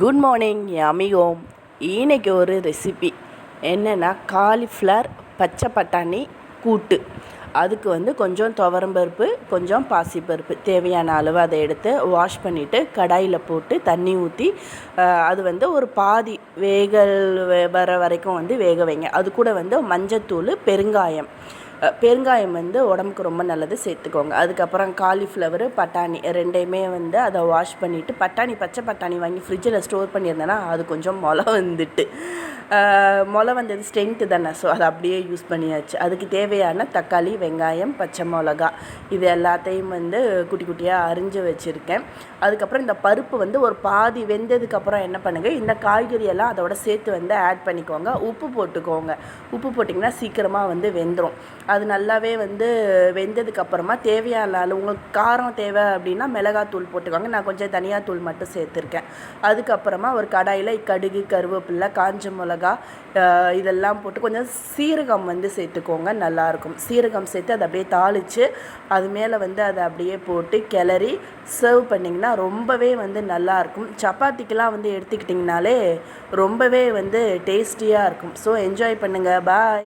Good morning அமிகோம். இன்னைக்கு ஒரு recipe என்னென்னா காலிஃப்ளவர் பச்சை பட்டாணி கூட்டு. அதுக்கு வந்து கொஞ்சம் துவரம்பருப்பு கொஞ்சம் பாசிப்பருப்பு தேவையான அளவு அதை எடுத்து வாஷ் பண்ணிவிட்டு கடாயில் போட்டு தண்ணி ஊற்றி அது வந்து ஒரு பாதி வேகல் வர வரைக்கும் வந்து வேக வைங்க. அது கூட வந்து மஞ்சத்தூள் பெருங்காயம். பெருங்காயம் வந்து உடம்புக்கு ரொம்ப நல்லது சேர்த்துக்கோங்க. அதுக்கப்புறம் காலிஃப்ளவரு பட்டாணி ரெண்டையுமே வந்து அதை வாஷ் பண்ணிவிட்டு பட்டாணி பச்சை பட்டாணி வாங்கி ஃப்ரிட்ஜில் ஸ்டோர் பண்ணியிருந்தேன்னா அது கொஞ்சம் முளை வந்துட்டு. முளை வந்தது ஸ்ட்ரென்த்து தானே. ஸோ அதை அப்படியே யூஸ் பண்ணியாச்சு. அதுக்கு தேவையான தக்காளி வெங்காயம் பச்சை மிளகா இது எல்லாத்தையும் வந்து குட்டி குட்டியாக அரிஞ்சு வச்சுருக்கேன். அதுக்கப்புறம் இந்த பருப்பு வந்து ஒரு பாதி வெந்ததுக்கப்புறம் என்ன பண்ணுங்கள் இந்த காய்கறி எல்லாம் அதோட சேர்த்து வந்து ஆட் பண்ணிக்கோங்க. உப்பு போட்டுக்கோங்க. உப்பு போட்டிங்கன்னா சீக்கிரமாக வந்து வெந்துடும் அது நல்லாவே வந்து வெந்ததுக்கப்புறமா தேவையான அளவு உங்களுக்கு காரம் தேவை அப்படின்னா மிளகாத்தூள் போட்டுக்கோங்க. நான் கொஞ்சம் தனியாத்தூள் மட்டும் சேர்த்துருக்கேன். அதுக்கப்புறமா ஒரு கடாயில் கடுகு கருவேப்பில்லை காஞ்ச மிளகா அஹ் இதெல்லாம் போட்டு கொஞ்சம் சீரகம் வந்து சேர்த்துக்கோங்க நல்லாயிருக்கும். சீரகம் சேர்த்து அதை அப்படியே தாளித்து அது மேலே வந்து அதை அப்படியே போட்டு கிளறி சர்வ் பண்ணிங்கன்னா ரொம்பவே வந்து நல்லாயிருக்கும். சப்பாத்திக்கெலாம் வந்து எடுத்துக்கிட்டிங்கனாலே ரொம்பவே வந்து டேஸ்டியாக இருக்கும். ஸோ என்ஜாய் பண்ணுங்கள் பாய்